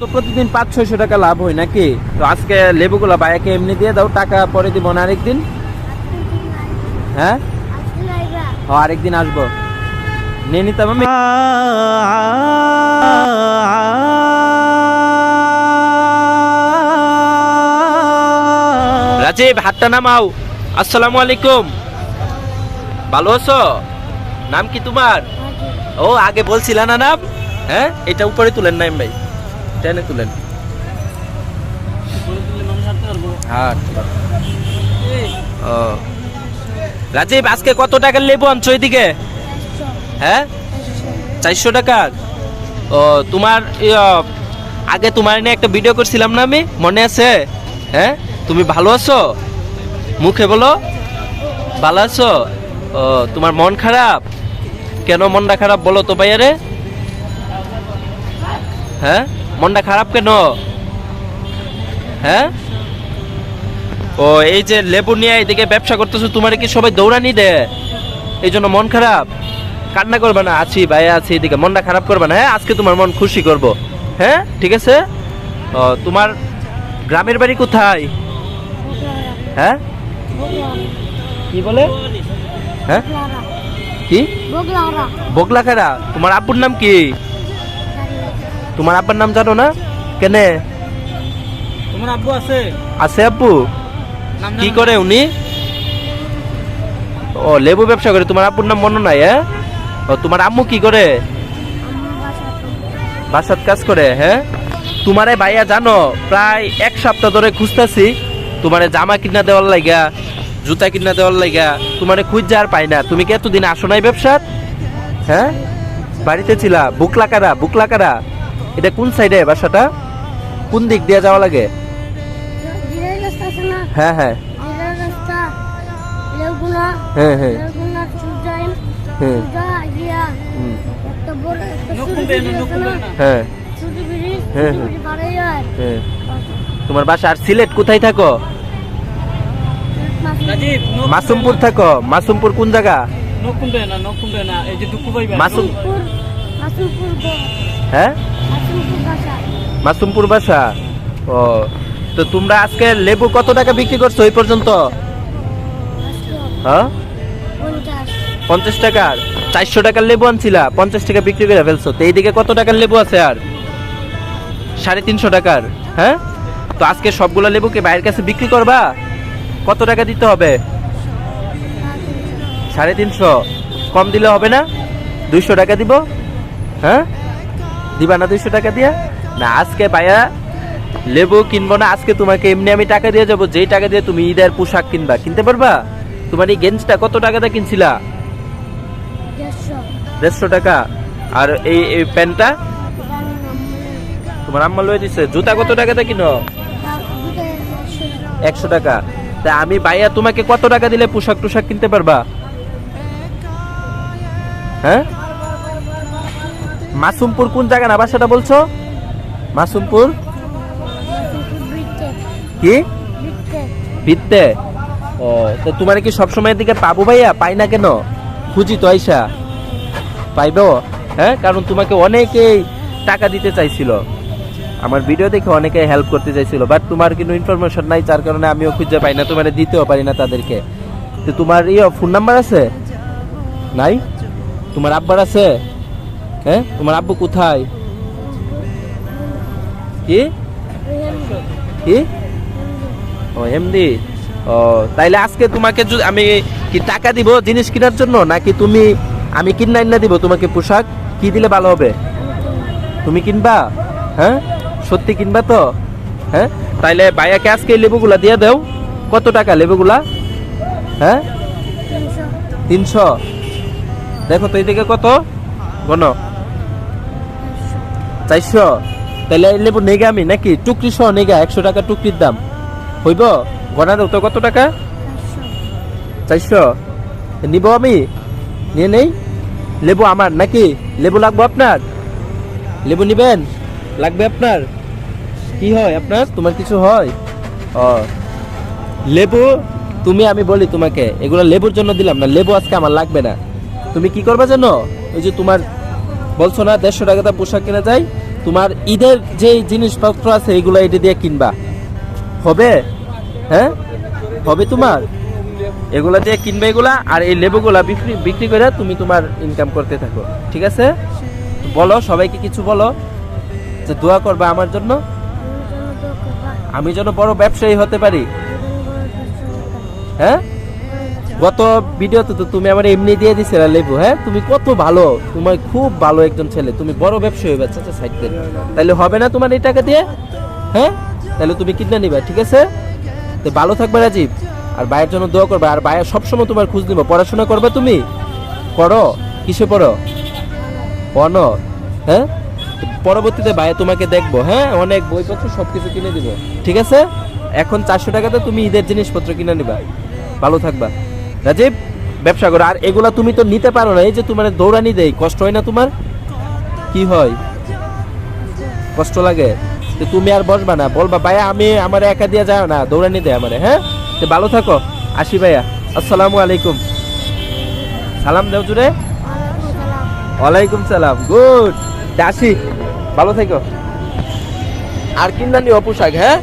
তো প্রতিদিন পাঁচ ছয়শো টাকা লাভ হয় নাকি? তো আজকে লেবুগুলো বাইকে এমনি দিয়ে দাও টাকা পরে দিব না আরেকদিন? হ্যাঁ? ও আরেকদিন আসব। নিয়ে নিতাম আমি। রাজীব হাতটা নামাও। আসসালামু আলাইকুম। ভালো আছো? নাম কি তোমার? ও আগে বলছিল না নাম? হ্যাঁ? এটা উপরে তুলেন নাইম ভাই। টেনে তুলেন। হ্যাঁ ও। রাজীব, আজকে কত টাকার লেবু আনছো এদিকে? হ্যাঁ? চারশো টাকার ও, তোমার আগে তোমার নিয়ে একটা ভিডিও করছিলাম না আমি? মনে আছে? হ্যাঁ? তুমি ভালো আছো? মুখে বলো। ভালো আছো? ও, তোমার মন খারাপ? কেন মনটা খারাপ বলো তো ভাইয়ারে? হ্যাঁ? মনটা খারাপ কেন? হ্যাঁ? ও এই যে লেবু নিয়ে এদিকে ব্যবসা করতেছো তোমার কি সবাই দৌড়ানি দে? এই জন্য মন খারাপ? কান্না করবে না আছি ভাই আছি এদিকে। মনটা খারাপ করবে না হ্যাঁ? আজকে তোমার মন খুশি করব। হ্যাঁ? ঠিক আছে? ও তোমার গ্রামের বাড়ি কোথায়? হ্যাঁ? কি বলে? হ্যাঁ? কি? বগলাখারা। তোমার আব্বুর নাম কি? তোমার আব্বার নাম জানো না? কেনে? তোমার আব্বু আছে। আছে আব্বু? কি করে উনি? ও লেবু ব্যবসা করে। তোমার আব্বুর নাম মনে নাই হ্যাঁ? ও তোমার আম্মু কি করে? বাসাত কাজ করে হ্যাঁ? তোমারে ভাইয়া জানো প্রায় এক সপ্তাহ ধরে খুঁজতেছি। তোমারে জামা কিনা দেওয়ার লাগা জুতা কিনা দেওয়ার লাগা তোমারে খুঁজ আর পাই না। তুমি কি এতদিন আসো নাই ব্যবসাত হ্যাঁ? বাড়িতে ছিলা? বুকলাকারা বুকলাকারা? এটা কোন সাইডে বাসাটা? কোন দিক দিয়ে যাওয়া লাগে? হ্যাঁ হ্যাঁ। হ্যাঁ হ্যাঁ। হ্যাঁ। হুম, নকুম্বে না, নকুম্বে না। হ্যাঁ। হ্যাঁ, হ্যাঁ। তোমার বাসা আর সিলেট কোথায় থাকো? মাসুমপুর থাকো। মাসুমপুর কোন জায়গা? নকুম্বে হ্যাঁ? মাসুমপুর বাসা ও তো তোমরা আজকে লেবু কত টাকা বিক্রি করছ এই পর্যন্ত? হ্যাঁ? পঞ্চাশ টাকার? চারশো টাকার লেবু আনছিলা পঞ্চাশ টাকা বিক্রি করে ফেলছো। তো এইদিকে কত টাকার লেবু আছে আর? সাড়ে তিনশো টাকার হ্যাঁ? তো আজকে সবগুলো লেবুকে বাইরের কাছে বিক্রি করবা? কত টাকা দিতে হবে? সাড়ে তিনশো। কম দিলে হবে না? দুইশো টাকা দিব? হ্যাঁ? দিবা না দুইশো টাকা দিয়া? না আজকে ভাইয়া লেবু কিনবো না আজকে তোমাকে এমনি আমি টাকা দিয়ে যাব যেই টাকা দিয়ে তুমি ঈদের পোশাক কিনবা। কিনতে পারবা? তোমার এই গেঞ্জটা কত টাকা দিয়ে কিনছিলা? দেড়শো। টাকা। আর এই এই প্যান্টটা? তোমার আম্মা লয়ে দিছে। জুতা কত টাকা দিয়ে কিনো? একশো টাকা। তা আমি ভাইয়া তোমাকে কত টাকা দিলে পোশাক টোশাক কিনতে পারবা? হ্যাঁ? মাসুমপুর কোন জায়গা না বাসাটা বলছো? মাসুমপুর? কি? ভিত্তে। ও, তো তোমার কি সবসময় দিকে পাবো ভাইয়া? পাই না কেন? খুঁজি তো আইসা। পাইবো? হ্যাঁ কারণ তোমাকে অনেকেই টাকা দিতে চাইছিল। আমার ভিডিও দেখে অনেকে হেল্প করতে চাইছিল বাট তোমার কিন্তু ইনফরমেশন নাই, যার কারণে আমিও খুঁজে পাই না, তোমার দিতেও পারি না তাদেরকে। তো তোমার ইয়ে ফোন নাম্বার আছে? নাই? তোমার আব্বার আছে? হ্যাঁ? তোমার আব্বু কোথায়? কি? কি? ও ও তাইলে আজকে তোমাকে আমি কি টাকা দিব জিনিস কেনার জন্য নাকি তুমি আমি কিনাই না দিব তোমাকে পোশাক? কি দিলে ভালো হবে? তুমি কিনবা? হ্যাঁ? সত্যি কিনবা তো? হ্যাঁ? তাইলে ভাইয়াকে আজকে লেবুগুলা দিয়ে দাও। কত টাকা লেবুগুলা? হ্যাঁ? তিনশো। দেখো তো এইদিকে কত? গণ চারশো? তাহলে লেবু নেগা আমি নাকি? টুকরি সহ নেগা, একশো টাকা টুকরির দাম। হইব? গণা দাও তো, কত টাকা? চারশো। নিব আমি? নিয়ে নেই? লেবু আমার নাকি? লেবু লাগবো আপনার? লেবু নিবেন? লাগবে আপনার? কি হয় আপনার? তোমার কিছু হয়? ও। লেবু, তুমি আমি বলি তোমাকে, এগুলো লেবুর জন্য দিলাম না, লেবু আজকে আমার লাগবে না। তুমি কি করবে জানো? ওই যে তোমার বলছো না, দেড়শো টাকা পোশাক কেনা যায় তোমার ঈদের যে জিনিসপত্র আছে, এগুলো এটা দিয়ে কিনবা। হবে? হ্যাঁ? হবে তোমার। এগুলা দিয়ে কিনবে এগুলা, আর এই লেবুগুলা বিক্রি বিক্রি করে তুমি তোমার ইনকাম করতে থাকো। ঠিক আছে? বলো, সবাইকে কিছু বলো, যে দোয়া করবে আমার জন্য। আমি যেন বড় ব্যবসায়ী হতে পারি। হ্যাঁ? গত ভিডিওতে তো তুমি আমার এমনি দিয়ে দিছিলে লেবু হ্যাঁ? তুমি কত ভালো, তোমার খুব ভালো একজন ছেলে, তুমি বড় ব্যবসায়ী হবে আচ্ছা সাইড থেকে তাহলে হবে না তোমার এই টাকা দিয়ে হ্যাঁ? তাহলে তুমি কিনে নিবা, ঠিক আছে? তো ভালো থাকবে রাজীব, আর ভাইয়ের জন্য দোয়া করবে, আর ভাইয়ের সবসময় তোমার খোঁজ নিব। পড়াশোনা করবে তুমি? করো, কিসে পড়ো? অন হ্যাঁ? পরবর্তীতে ভাই তোমাকে দেখব হ্যাঁ? অনেক বইপত্র সবকিছু কিনে দিব, ঠিক আছে? এখন চারশো টাকাতে তুমি ঈদের জিনিসপত্র কিনে নিবা। ভালো থাকবা। রাজীব, ব্যবসা করো। আর এগুলা তুমি তো নিতে পারো না এই যে তোমার দৌড়ানি দেই। কষ্ট হয় না তোমার? কি হয়? কষ্ট লাগে? তো তুমি আর বসবা না। বলবা, ভাইয়া, আমি আমার একা দিয়ে যাও না। দৌড়ানি দেয় আমারে হ্যাঁ? তো ভালো থাকো। আসি ভাইয়া। আসসালামু আলাইকুম। সালাম দেও জুড়ে ওয়ালাইকুম সালাম। গুড। আসি। ভালো থেকো। আর কিনলানি অপোশাক হ্যাঁ?